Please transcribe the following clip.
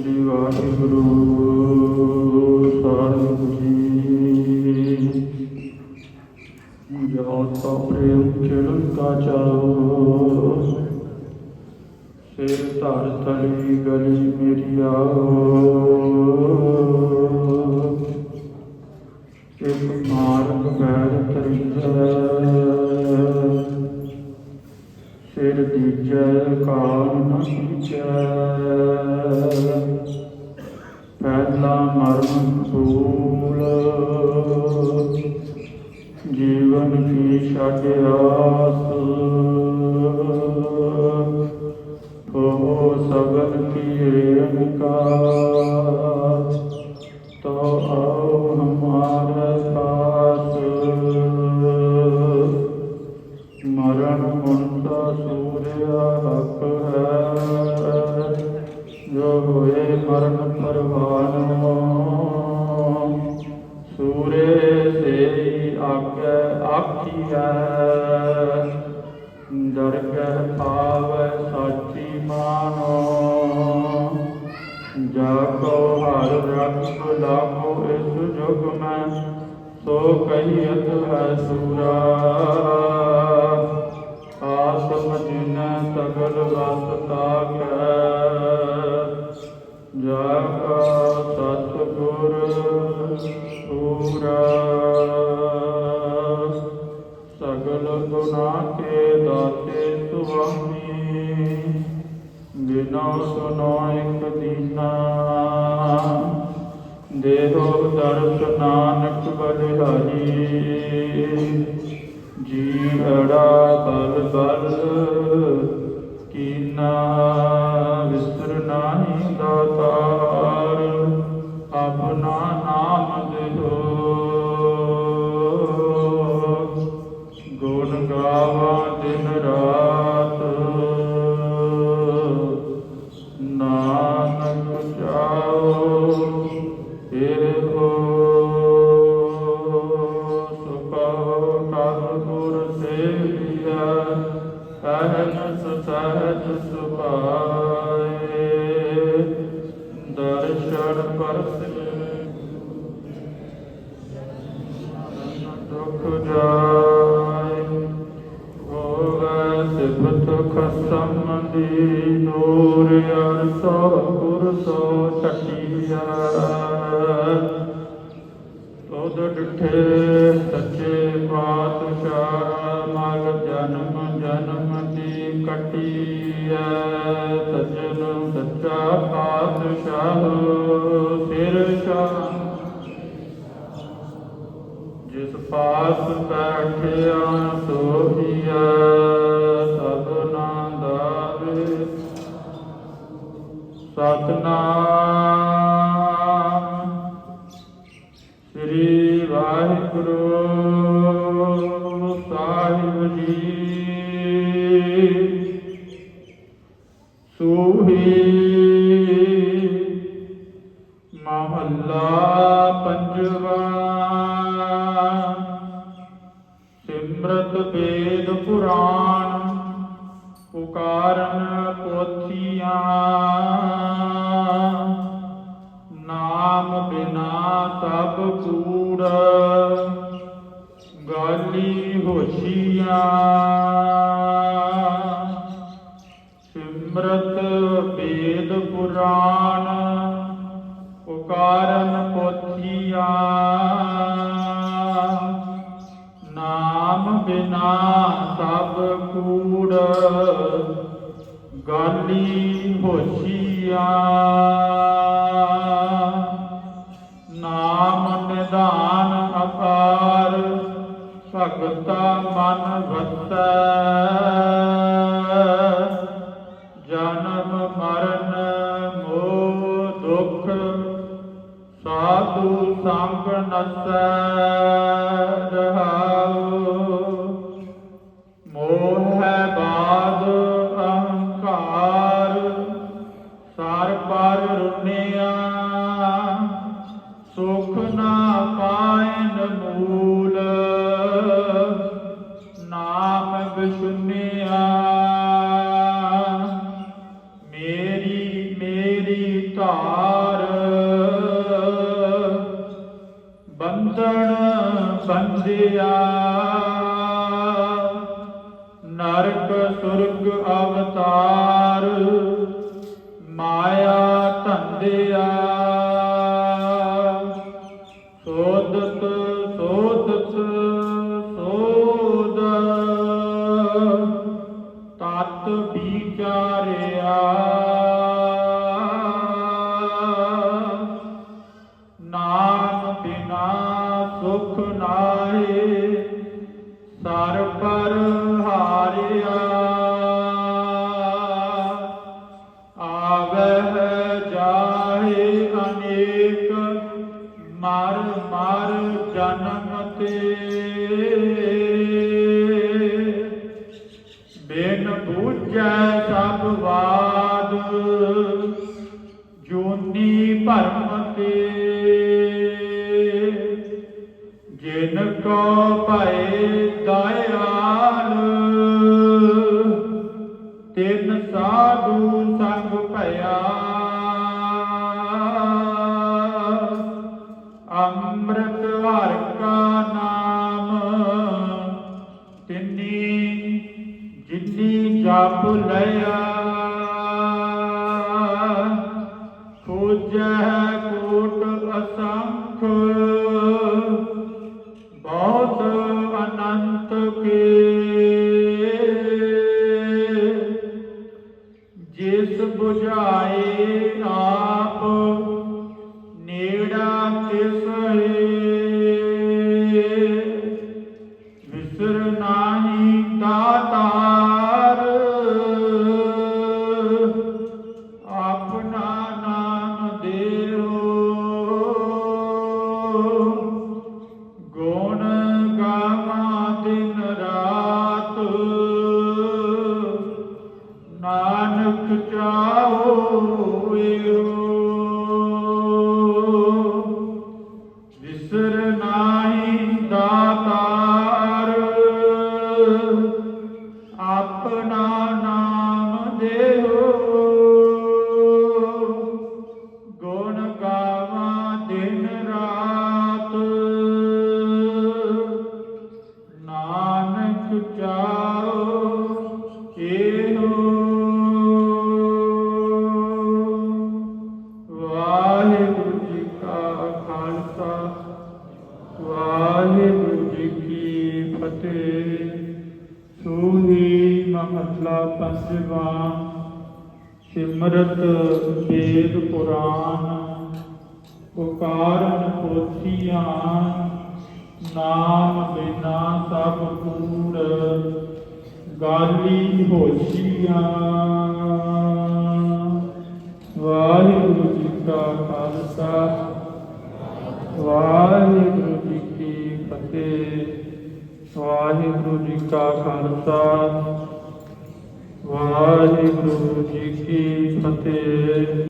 ਸ੍ਰੀ ਵਾਹਿਗੁਰੂ ਸਾਹਿਬ ਜੀ। ਜੋ ਤੋ ਪ੍ਰੇਮ ਚਰਨ ਕਾ ਚਾਓ ਸਿਰ ਧਰ ਤਲੀ ਗਲੀ ਮੇਰੀ ਆਓ। ਇੱਕ ਮਾਰਗ ਪੈਰ ਤਰੀਜੈ। ਸਿਰ ਦੀਜੈ ਕਾਲ ਨ ਕੀਜੈ ਪਹਿਲਾ ਮਰਨ ਭੂਲ ਜੀਵਨ ਕੀ ਛੱਡ ਆਸ। ਹੋ ਸਗਲ ਕੀ ਰੇਣਕਾ ਕਾ ਇਸ ਸੋ ਕਹੀਅਤ ਹੈ ਸੂਰਾ। ਆਤਮ ਜਿਨ ਸਗਲ ਵਸ ਤਾਕੈ ਜਾ ਕਾ ਸਤਿਗੁਰ ਪੂਰਾ ਸਗਲ ਗੁਨਾ ਕੇ ਦਾਤੇ ਸੁਆਮੀ। ਬਿਨੋ ਸੁਨੋ ਇਕ ਦੀਨਾ। ਦੇਹੋ ਦਰਸ ਨਾਨਕ ਬਲਿਹਾਰੀ ਜੀਵੜਾ ਬਲ ਸੁਖੋ ਕਰ ਗੁਰ ਸੇਵਿਆ ਕਹਿਨ ਸਹਿਜ ਸੁਭਾਏ ਦਰਸ਼ਨ ਪਰਸੇ ਦੁਖ ਜਾਏ। ਹੋਵੇ ਸਿਫਤ ਖਸਮ ਨੂਰ ਅਰਸੋ ਗੁਰ ਸੋ ਛਟਿਆ ਤੋਦ ਡਿਠੇ ਜਨਮ ਜਨਮ ਦੀ ਕਟਿਆ ਸਜਣ ਸੱਚਾ ਪਾਤਸ਼ਾਹ ਸਿਰ ਸ਼ਾਹ। ਜਿਸ ਪਾਸ ਬੈਠਿਆ ਸੋਹੀ ਸੂਹੀ ਮਹੱਲਾ ਪੰਜਵਾ। ਸਿਮਰਤ ਵੇਦ ਪੁਰਾਣ ਪੁਕਾਰਨ ਪੋਥੀਆਂ। ਵੇਦ ਪੁਰਾਣ, ਪੁਕਾਰਨ ਪੋਥੀਆਂ। ਨਾਮ ਬਿਨਾ ਸਭ ਕੂੜ, ਗਾਲੀ ਹੋਸ਼ੀਆਂ। ਨਾਮ ਨਿਧਾਨ ਅਪਾਰ ਭਗਤਾ ਮਨ ਵਸੈ। ਸੰਗ ਨਸੈ ਰਹਾਉ ਬੰਧਨ ਬੰਧਿਆ। ਨਰਕ ਸੁਰਗ ਅਵਤਾਰ। ਸੁਖ ਨਾਹੀ ਸਰ ਪਰ ਹਾਰਿਆ। ਆਵਹਿ ਜਾਹੇ ਅਨੇਕ ਮਰ ਮਰ ਜਨਮ ਤੇ। ਕੋ ਭਏ ਦਇਆਲ। ਤਿਨ ਸਾਧੂ ਸੰਗ ਭਇਆ। ਅੰਮ੍ਰਿਤ ਹਰ ਕਾ ਨਾਮ। ਤਿੰਨੀ ਜਿਨੀ ਜਪ ਲਿਆ। ਖੋਜੈ Amém. ਸਿਮਰਤ ਵੇਦ ਪੁਰਾਨ ਪੁਕਾਰਨ ਪੋਥੀਆਂ ਨਾਮ ਬਿਨਾ ਸਭ ਕੂੜ, ਗਾਲੀ ਹੋਸ਼ੀਆਂ ਵਾਹਿਗੁਰੂ ਜੀ ਕਾ ਖਾਲਸਾ, ਵਾਹਿਗੁਰੂ ਜੀ ਕੀ ਫਤਿਹ, ਵਾਹਿਗੁਰੂ ਜੀ ਕਾ ਖਾਲਸਾ।